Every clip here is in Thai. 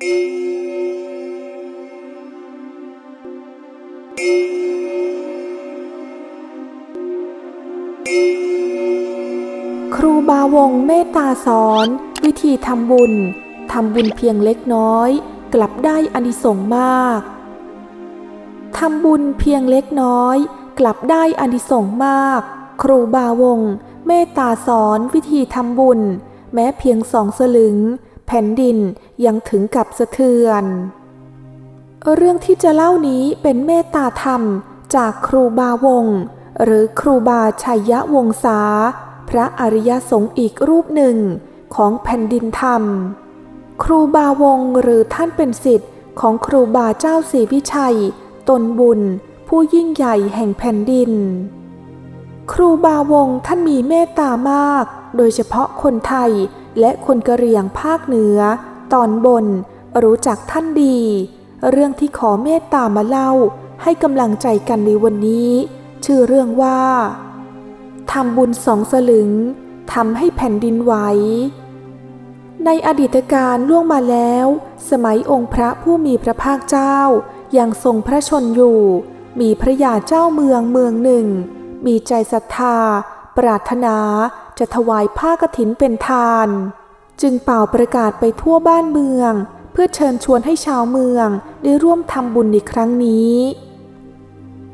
ครูบาวงเมตตาสอน วิธีทำบุญ ทำบุญเพียงเล็กน้อย กลับได้อานิสงส์มาก ทำบุญเพียงเล็กน้อย กลับได้อานิสงส์มาก ครูบาวง เมตตาสอนวิธีทำบุญ แม้เพียงสองสลึง ผ่นดินยังถึงกับสะเทือน เรื่องที่จะเล่านี้เป็นเมตตาธรรมจากครูบาวง หรือครูบาชัยยะวงศาพระอริยสงฆ์อีกรูปหนึ่งของแผ่นดินธรรม ครูบาวงหรือท่านเป็นสิทธิ์ของครูบาเจ้าศรีวิชัย ตนบุญ ผู้ยิ่งใหญ่แห่งแผ่นดิน ครูบาวงท่านมีเมตตามาก โดยเฉพาะคนไทย และคนกะเหรี่ยงภาคเหนือ ตอนบน รู้จักท่านดี เรื่องที่ขอเมตตามาเล่า ให้กำลังใจกันในวันนี้ ชื่อเรื่องว่าทำบุญสองสลึงทำให้แผ่นดินไหว ในอดีตการล่วงมาแล้ว สมัยองค์พระผู้มีพระภาคเจ้า ยังทรงพระชนอยู่ มีพระยาเจ้าเมืองเมืองหนึ่ง มีใจศรัทธา ปรารถนา จะถวายผ้ากฐินเป็นทาน จึงเป่าประกาศไปทั่วบ้านเมือง เพื่อเชิญชวนให้ชาวเมืองได้ร่วมทำบุญในครั้งนี้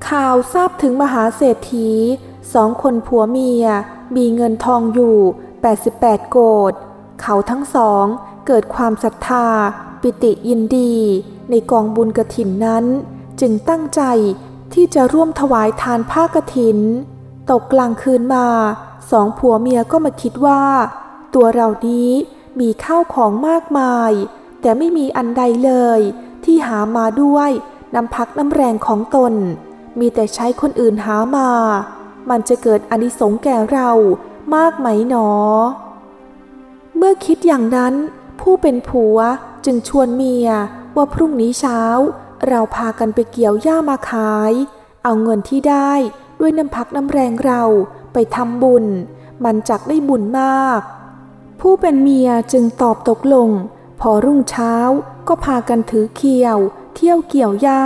ข่าวทราบถึงมหาเศรษฐีสองคนผัวเมีย มีเงินทองอยู่ 88 โกดเขาทั้งสองเกิดความศรัทธา ปิติยินดี ในกองบุญกระถินนั้น จึงตั้งใจที่จะร่วมถวายทานผ้ากระถิน ตกกลางคืนมาสองผัวเมียก็มาคิดว่า ตัวเรานี้มีข้าวของมากมาย แต่ไม่มีอันใดเลย ที่หามาด้วยน้ำพักน้ำแรงของตน มีแต่ใช้คนอื่นหามา มันจะเกิดอนิสงส์แก่เรามากไหมหนอ เมื่อคิดอย่างนั้น ผู้เป็นผัวจึงชวนเมียว่าพรุ่งนี้เช้า เราพากันไปเกี่ยวหญ้ามาขาย เอาเงินที่ได้ ด้วยน้ำพักน้ำแรงเราไปทำบุญ มันจักได้บุญมาก ผู้เป็นเมียจึงตอบตกลง พอรุ่งเช้าก็พากันถือเขียว เที่ยวเกี่ยวหญ้า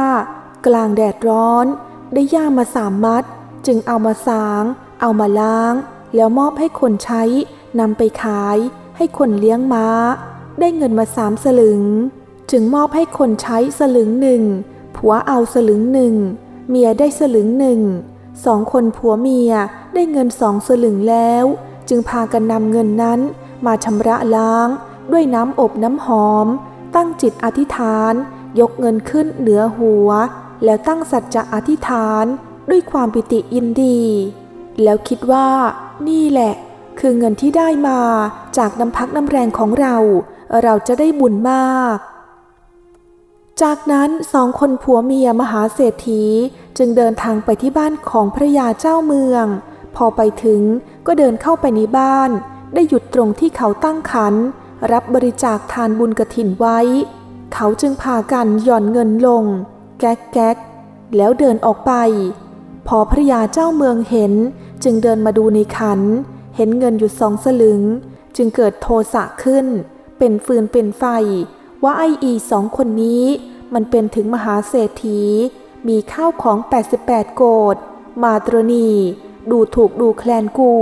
กลางแดดร้อน ได้หญ้ามาสามมัด จึงเอามาสาง เอามาล้าง แล้วมอบให้คนใช้นำไปขาย ให้คนเลี้ยงม้า ได้เงินมาสามสลึง จึงมอบให้คนใช้สลึงหนึ่งผัวเอาสลึงหนึ่งเมียได้สลึงหนึ่ง สองคนผัวเมียได้เงินสองสลึงแล้ว จึงพากันนำเงินนั้นมาชำระล้าง ด้วยน้ำอบน้ำหอม ตั้งจิตอธิษฐาน ยกเงินขึ้นเหนือหัว แล้วตั้งสัจจะอธิษฐานด้วยความปิติยินดี แล้วคิดว่า นี่แหละ คือเงินที่ได้มาจากน้ำพักน้ำแรงของเรา เราจะได้บุญมาก จากนั้นสองคนผัวเมียมหาเศรษฐีจึงเดินทางไปที่บ้านของพระยาเจ้าเมือง พอไปถึงก็เดินเข้าไปในบ้าน ได้หยุดตรงที่เขาตั้งขัน รับบริจาคทานบุญกระถินไว้ เขาจึงพากันหย่อนเงินลง แก๊กแก๊กแล้วเดินออกไป พอพระยาเจ้าเมืองเห็น จึงเดินมาดูในขัน เห็นเงินอยู่สองสลึง จึงเกิดโทสะขึ้น เป็นฟืนเป็นไฟว่าไออีสองคนนี้ มันเป็นถึงมหาเศรษฐี มีข้าวของ 88 โกดมาตรณี ดูถูกดูแคลนกู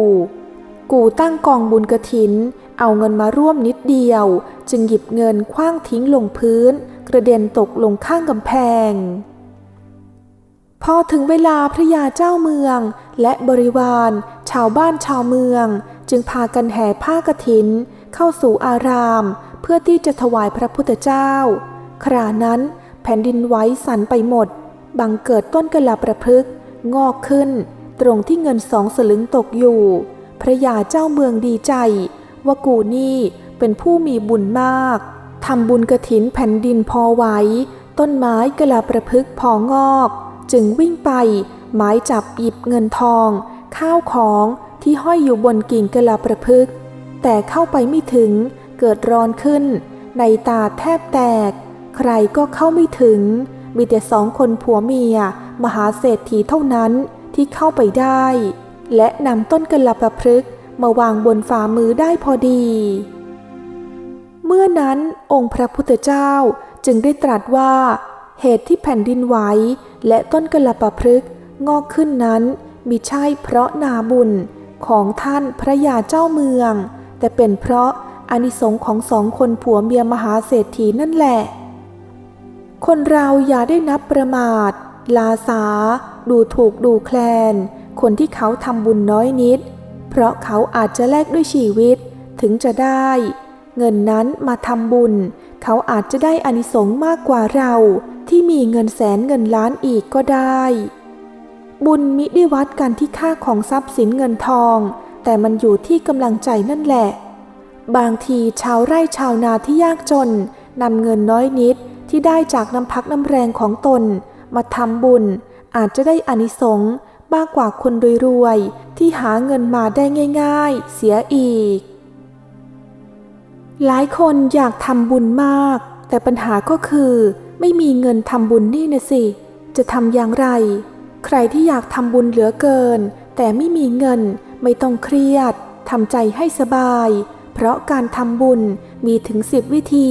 กูตั้งกองบุญกระถิน เอาเงินมาร่วมนิดเดียว จึงหยิบเงินคว้างทิ้งลงพื้น กระเด็นตกลงข้างกำแพง พอถึงเวลาพระยาเจ้าเมือง และบริวาร ชาวบ้านชาวเมือง จึงพากันแห่ผ้ากฐิน เข้าสู่อาราม เพื่อที่จะถวายพระพุทธเจ้า ครานั้น แผ่นดินไหวสั่นไปหมด บังเกิดต้นกระลาประพฤกษ์งอกขึ้น ตรงที่เงินสองสลึงตกอยู่ พระยาเจ้าเมืองดีใจ ว่ากูนี่เป็นผู้มีบุญมากทำบุญกระถินแผ่นดินพอไหวต้นไม้กระลาประพฤกษ์พองอก จึงวิ่งไป หมายจับหยิบเงินทอง ข้าวของที่ห้อยอยู่บนกิ่งกระลาประพฤกษ์แต่เข้าไปไม่ถึงเกิดร้อนขึ้น ในตาแทบแตก ใครก็เข้าไม่ถึง มีแต่สองคนผัวเมีย มหาเศรษฐีเท่านั้นที่เข้าไปได้ และนำต้นกะลาประพฤกษ์มาวางบนฝ่ามือได้พอดี เมื่อนั้นองค์พระพุทธเจ้าจึงได้ตรัสว่า เหตุที่แผ่นดินไหวและต้นกระประพฤกษ์งอกขึ้นนั้นมิใช่เพราะนาบุญของท่านพระยาเจ้าเมือง แต่เป็นเพราะอานิสงส์ของสองคนผัวเมียมหาเศรษฐีนั่นแหละ คนเราอย่าได้นับประมาท ลาสา ดูถูกดูแคลน คนที่เขาทำบุญน้อยนิด เพราะเขาอาจจะแลกด้วยชีวิตถึงจะได้ เงินนั้นมาทำบุญ เขาอาจจะได้อานิสงส์มากกว่าเราที่มีเงินแสนเงินล้านอีกก็ได้ บุญมิได้วัดกันที่ค่าของทรัพย์สินเงินทอง แต่มันอยู่ที่กำลังใจนั่นแหละ บางทีชาวไร่ชาวนาที่ยากจนนำเงินน้อยนิด ที่ได้จากน้ำพักน้ำแรงของตน มาทำบุญ อาจจะได้อานิสงส์มากกว่าคนรวยๆ ที่หาเงินมาได้ง่าย ๆ เสียอีก หลายคนอยากทำบุญมาก แต่ปัญหาก็คือ ไม่มีเงินทำบุญนี่นะสิ จะทำอย่างไร ใครที่อยากทำบุญเหลือเกิน แต่ไม่มีเงินไม่ต้องเครียดทำใจให้สบาย เพราะการทำบุญมีถึงสิบวิธี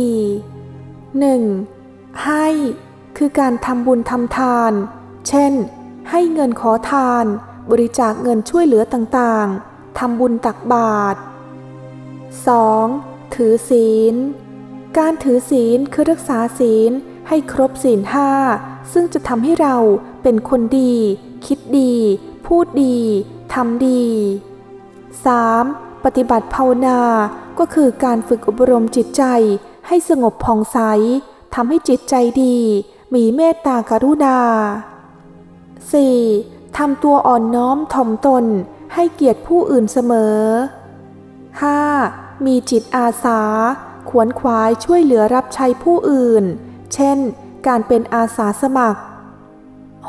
1. ให้คือการทำบุญทำทาน เช่น ให้เงินขอทาน บริจาคเงินช่วยเหลือต่างๆ ทำบุญตักบาตร 2. ถือศีล การถือศีลคือรักษาศีลให้ครบศีลห้าซึ่งจะทำให้เราเป็นคนดี คิดดี พูดดี ทำดี 3. ปฏิบัติภาวนา ก็คือการฝึกอบรมจิตใจให้สงบผ่องใส ทำให้จิตใจดี มีเมตตากรุณา 4. ทำตัวอ่อนน้อมถ่อมตน ให้เกียรติผู้อื่นเสมอ 5. มีจิตอาสา ขวนขวายช่วยเหลือรับใช้ผู้อื่น เช่น การเป็นอาสาสมัคร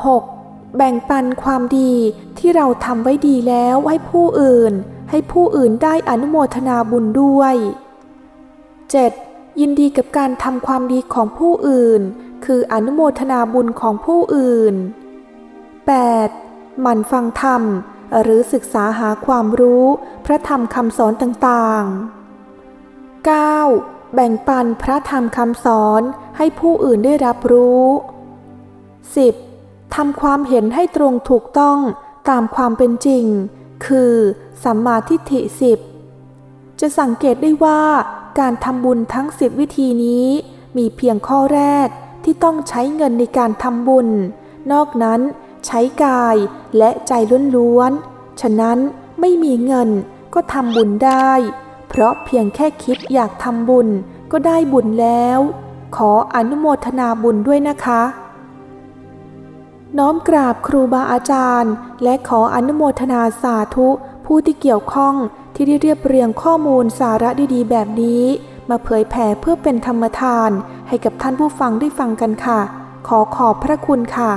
6. แบ่งปันความดีที่เราทำไว้ดีแล้วให้ผู้อื่น ให้ผู้อื่นได้อนุโมทนาบุญด้วย 7. ยินดีกับการทำความดีของผู้อื่น คืออนุโมทนาบุญของผู้อื่น 8. หมั่นฟังธรรม หรือศึกษาหาความรู้ พระธรรมคำสอนต่างๆ 9. แบ่งปันพระธรรมคำสอนให้ผู้อื่นได้รับรู้ 10. ทำความเห็นให้ตรงถูกต้องตามความเป็นจริง คือ สัมมาทิฏฐิสิบจะสังเกตได้ว่า การทำบุญทั้งสิบวิธีนี้มีเพียงข้อแรกที่ต้องใช้เงินในการทำบุญ นอกนั้นใช้กายและใจล้วนๆ ฉะนั้นไม่มีเงินก็ทำบุญได้ เพราะเพียงแค่คิดอยากทำบุญก็ได้บุญแล้ว ขออนุโมทนาบุญด้วยนะคะ น้อมกราบครูบาอาจารย์ และขออนุโมทนาสาธุ ผู้ที่เกี่ยวข้องที่ได้เรียบเรียงข้อมูลสาระดีๆ แบบนี้ มาเผยแผ่เพื่อเป็นธรรมทาน ให้กับท่านผู้ฟังได้ฟังกันค่ะ ขอขอบพระคุณค่ะ